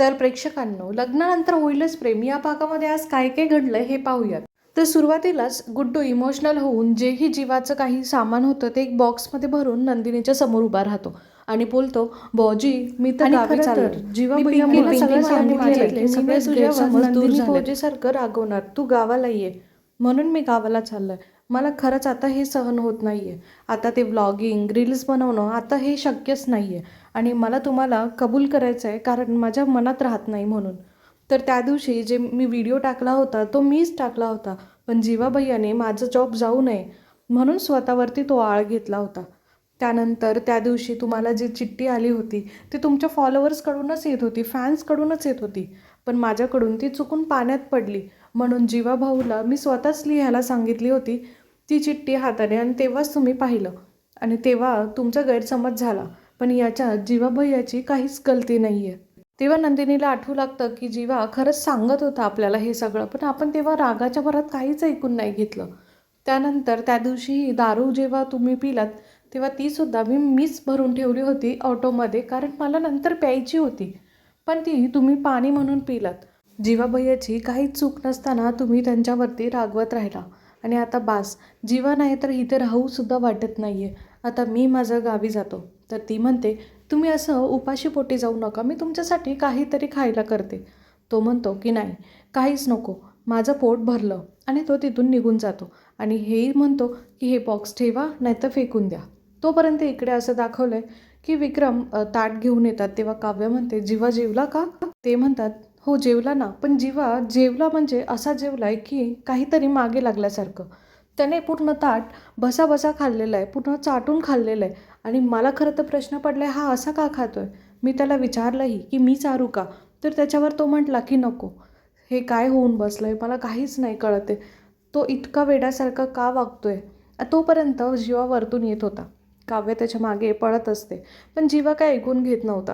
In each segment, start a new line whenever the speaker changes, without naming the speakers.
तर प्रेक्षकांनो लग्नानंतर होईलच प्रेम. या भागामध्ये आज काय काय घडलंय हे पाहूयात. तर सुरुवातीलाच गुड्डू इमोशनल होऊन जेही जीवाचं काही सामान होतं ते एक बॉक्समध्ये भरून नंदिनीच्या समोर उभा राहतो आणि बोलतो बॉजी मी तर गावी चाललोय.
जीवा
सगळं
रागवणार. तू गावाला ये.
म्हणून मी गावाला चाललोय. मला खरंच आता हे सहन होत नाही आहे आता ते व्लॉगिंग रील्स बनवणं आता हे शक्यच नाही आहे आणि मला तुम्हाला कबूल करायचं आहे कारण माझ्या मनात राहत नाही म्हणून. तर त्या दिवशी जे मी व्हिडिओ टाकला होता तो मीच टाकला होता. पण जीवा भैयाने माझं जॉब जाऊ नये म्हणून स्वतःवरती तो आळ घेतला होता. त्यानंतर त्या दिवशी तुम्हाला जी चिठ्ठी आली होती ती तुमच्या फॉलोअर्सकडूनच येत होती फॅन्सकडूनच येत होती. पण माझ्याकडून ती चुकून पाण्यात पडली. म्हणून जीवा भाऊला मी स्वतःच लिहायला सांगितली होती ती चिठ्ठी हाताने आणि तेव्हाच तुम्ही पाहिलं. आणि तेव्हा तुमचा गैरसमज झाला. पण याच्यात जीवा भैयाची काहीच गलती नाही आहे तेव्हा नंदिनीला आठवू लागतं की जीवा खरंच सांगत होता आपल्याला हे सगळं. पण आपण तेव्हा रागाच्या भरात काहीच ऐकून नाही घेतलं. त्यानंतर त्या दिवशी दारू जेव्हा तुम्ही पिलात तेव्हा तीसुद्धा मी मीच भरून ठेवली होती ऑटोमध्ये कारण मला नंतर प्यायची होती. पण ती तुम्ही पाणी म्हणून पिलात. जीवा भैयाची काहीच चूक नसताना तुम्ही त्यांच्यावरती रागवत राहिला. आणि आता बास जीवा नाही तर इथे राहूसुद्धा वाटत नाही आहे आता मी माझं गावी जातो. तर ती म्हणते तुम्ही असं उपाशी पोटी जाऊ नका मी तुमच्यासाठी काहीतरी खायला करते. तो म्हणतो की नाही काहीच नको. माझं पोट भरलं आणि तो तिथून निघून जातो. आणि हेही म्हणतो की हे बॉक्स ठेवा नाहीतर फेकून द्या. तोपर्यंत इकडे असं दाखवलं आहे की विक्रम ताट घेऊन येतात. तेव्हा काव्य म्हणते जीवा जेवला का? ते म्हणतात हो जेवला ना. पण जीवा जेवला म्हणजे असा जेवला आहे की काहीतरी मागे लागल्यासारखं. त्याने पूर्ण ताट बसाबसा खाल्लेलं आहे पूर्ण चाटून खाल्लेलं आहे. आणि मला खरं तर प्रश्न पडला आहे हा असा का खातो आहे मी त्याला विचारलंही की मी चारू का? तर त्याच्यावर तो म्हटला की नको. हे काय होऊन बसलं आहे मला काहीच नाही कळत आहे तो इतका वेड्यासारखा का वागतो आहे तोपर्यंत जीवा वरतून येत होता. काव्य त्याच्यामागे पळत असते. पण जीवा काय ऐकून घेत नव्हता.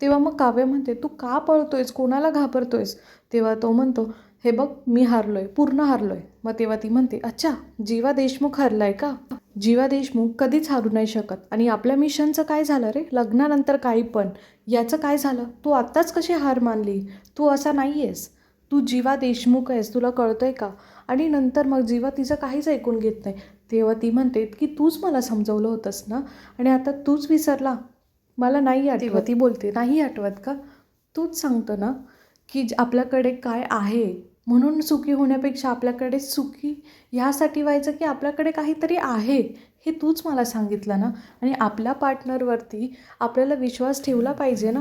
तेव्हा मग काव्य म्हणते तू का पळतोयस? कोणाला घाबरतोयस? तेव्हा तो म्हणतो हे बघ मी हारलोय पूर्ण हारलोय. मग तेव्हा ती म्हणते अच्छा जीवा देशमुख हरलाय का? जीवा देशमुख कधीच हारू नाही शकत. आणि आपल्या मिशनचं काय झालं रे? लग्नानंतर काही पण. याचं काय झालं? तू आत्ताच कशी हार मानली? तू असा नाही आहेस तू जीवा देशमुख आहेस तुला कळतंय का? आणि नंतर मग जीवा तिचं काहीच ऐकून घेत नाही. तेव्हा ती म्हणते की तूच मला समजवलं होतंस ना? आणि आता तूच विसरला. मला नाही आठवत. ती बोलते नाही आठवत का? तूच सांगतो ना की आपल्याकडे काय आहे? म्हणून सुखी होण्यापेक्षा आपल्याकडे सुखी ह्यासाठी व्हायचं की आपल्याकडे काहीतरी आहे हे तूच मला सांगितलं ना? आणि आपल्या पार्टनरवरती आपल्याला विश्वास ठेवला पाहिजे ना?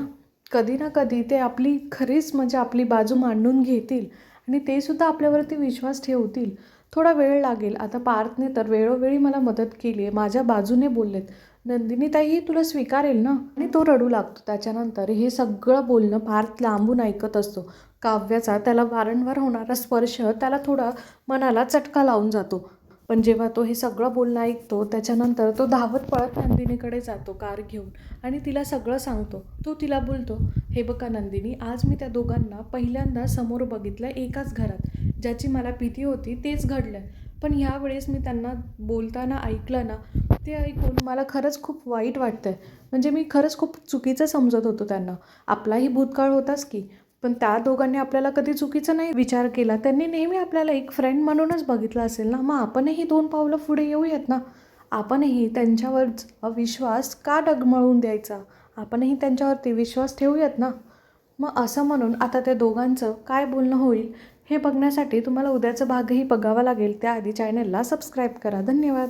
कधी ना कधी ते आपली खरीच म्हणजे आपली बाजू मांडून घेतील आणि ते सुद्धा आपल्यावरती विश्वास ठेवतील. थोडा वेळ लागेल. आता पार्थने तर वेळोवेळी मला मदत केली आहे. माझ्या बाजूने बोललेत. नंदिनी ताई तुला स्वीकारेल ना? आणि तो रडू लागतो त्याच्यानंतर. हे सगळं बोलणं फार लांबून ऐकत असतो. काव्याचा त्याला वारंवार होणारा स्पर्श त्याला थोडा मनाला चटका लावून जातो. पण जेव्हा तो हे सगळं बोलणं ऐकतो त्याच्यानंतर तो धावत पळत नंदिनीकडे जातो कार घेऊन आणि तिला सगळं सांगतो. तो तिला बोलतो हे बघा नंदिनी आज मी त्या दोघांना पहिल्यांदा समोर बघितलं एकाच घरात. ज्याची मला भीती होती तेच घडलं पण ह्यावेळेस मी त्यांना बोलताना ऐकलं ना ते ऐकून मला खरंच खूप वाईट वाटतंय. म्हणजे मी खरंच खूप चुकीचं समजत होतो त्यांना. आपलाही भूतकाळ होताच की. पण त्या दोघांनी आपल्याला कधी चुकीचा नाही विचार केला. त्यांनी नेहमी आपल्याला एक फ्रेंड म्हणूनच बघितलं असेल ना? मग आपणही दोन पावलं पुढे येऊयात ना? आपणही त्यांच्यावर विश्वास का डगमळून द्यायचा? आपणही त्यांच्यावरती विश्वास ठेवूयात ना? मग असं म्हणून आता त्या दोघांचं काय बोलणं होईल हे बघण्यासाठी तुम्हाला उद्याचं भागही बघावा लागेल. त्याआधी चॅनलला सबस्क्राईब करा. धन्यवाद.